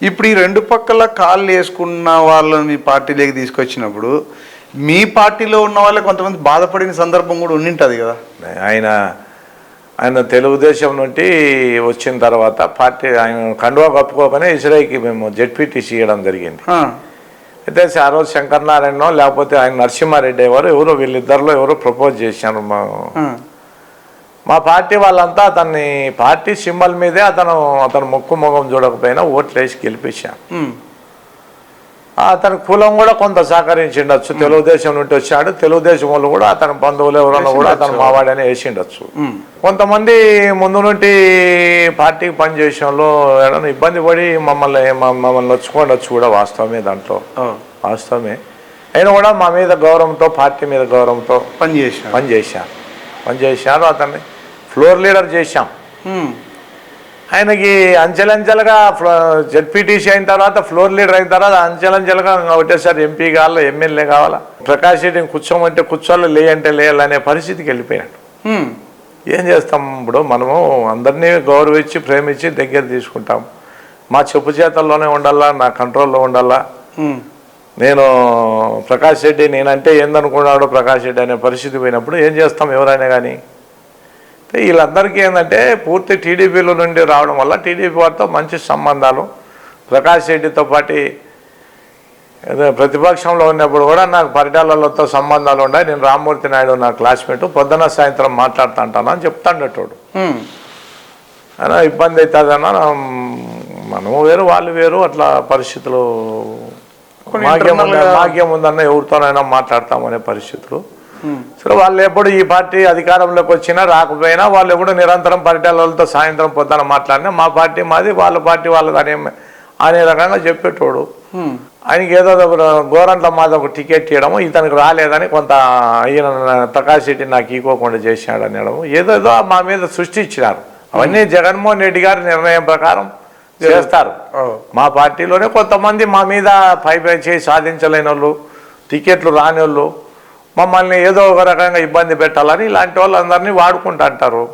ఇప్పుడు ఈ రెండు పక్కల కాళ్ళు వేసుకున్న వాళ్ళని మీ పార్టీలోకి తీసుకొచ్చినప్పుడు మీ పార్టీలో ఉన్న వాళ్ళే కొంతమంది బాధపడిన సందర్భం కూడా ఉండింటది కదా? ఆయన ఆయన తెలుగుదేశం నుండి వచ్చిన తర్వాత పార్టీ ఆయన కండువా కప్పుకోకనే ఇస్రాయిల్కి మేము జెడ్పీటీసీ ఇవ్వడం జరిగింది. అయితే ఆ రోజు శంకరనారాయణ లేకపోతే ఆయన నరసింహారెడ్డి ఎవరు ఎవరో వీళ్ళిద్దరిలో ఎవరో ప్రపోజ్ చేశారు మా మా పార్టీ వాళ్ళంతా అతన్ని పార్టీ సింబల్ మీదే అతను అతను ముక్కు ముఖం చూడకపోయినా ఓట్లు వేసి గెలిపించాం అతని కులం కూడా కొంత సహకరించిండొచ్చు. తెలుగుదేశం నుండి వచ్చాడు. తెలుగుదేశం వాళ్ళు కూడా అతని బంధువులు ఎవరన్నా కూడా అతను మావాడని వేసిండొచ్చు. కొంతమంది ముందు నుండి పార్టీకి పనిచేసే వాళ్ళు ఏదైనా ఇబ్బంది పడి మమ్మల్ని మమ్మల్ని నొచ్చుకోండొచ్చు కూడా వాస్తవమే దాంట్లో. వాస్తవమే. అయినా కూడా మా మీద గౌరవంతో పార్టీ మీద గౌరవంతో పని చేసిన పని చేశారు. పని చేశారు అతన్ని. ఫ్లోర్ లీడర్ చేశాం. ఆయనకి అంచెలంచెలుగా జెడ్పీటీసీ అయిన తర్వాత ఫ్లోర్ లీడర్ అయిన తర్వాత అంచెలంచెలుగా ఒకటేసారి ఎంపీ కావాలా ఎమ్మెల్యే కావాలా? ప్రకాష్ రెడ్డిని కూర్చోమంటే కూర్చోాలి లే అంటే లేయాలనే పరిస్థితికి వెళ్ళిపోయాడు. ఏం చేస్తాం ఇప్పుడు? మనము అందరినీ గౌరవించి ప్రేమించి దగ్గర తీసుకుంటాం. మా చెప్పు చేతల్లోనే ఉండాలా నా కంట్రోల్లో ఉండాలా? నేను ప్రకాష్ రెడ్డి నేనంటే ఏందనుకున్నాడు ప్రకాష్ రెడ్డి అనే పరిస్థితి పోయినప్పుడు ఏం చేస్తాం ఎవరైనా కానీ? వీళ్ళందరికీ ఏంటంటే పూర్తి టీడీపీలో నుండి రావడం వల్ల టీడీపీ వారితో మంచి సంబంధాలు. ప్రకాష్ రెడ్డితో పాటు ప్రతిపక్షంలో ఉన్నప్పుడు కూడా నాకు పరిటాలతో సంబంధాలు ఉన్నాయి. నేను రామ్మూర్తి నాయుడు నా క్లాస్మేట్. పొద్దున సాయంత్రం మాట్లాడుతా అంటాను అని చెప్తాండేటోడు. అయినా ఇబ్బంది అవుతుందన్న మనము వేరు వాళ్ళు వేరు అట్లా పరిస్థితులు మాకేముందన్న ఎవరితోనైనా మాట్లాడతామనే పరిస్థితులు. సరే వాళ్ళు ఎప్పుడు ఈ పార్టీ అధికారంలోకి వచ్చినా రాకపోయినా వాళ్ళు ఎప్పుడు నిరంతరం పరిటాలతో సాయంత్రం పొద్దున మాట్లాడినా మా పార్టీ మాది వాళ్ళ పార్టీ వాళ్ళది అనే అనే రకంగా చెప్పేటోడు. ఆయనకి ఏదో ఒక గోరంట్ల మాది ఒక టికెట్ ఇవ్వడము ఇతనికి రాలేదని కొంత ఈయన ప్రకాష్ రెడ్డి నాకు ఈకోకుండా చేశాడు అనడము ఏదేదో మా మీద సృష్టించినారు అవన్నీ జగన్మోహన్ రెడ్డి గారి నిర్ణయం ప్రకారం చేస్తారు. మా పార్టీలోనే కొంతమంది మా మీద పై పై చేయి సాధించలేని వాళ్ళు టికెట్లు రాని వాళ్ళు మమ్మల్ని ఏదో ఒక రకంగా ఇబ్బంది పెట్టాలని ఇలాంటి వాళ్ళందరినీ వాడుకుంటా అంటారు.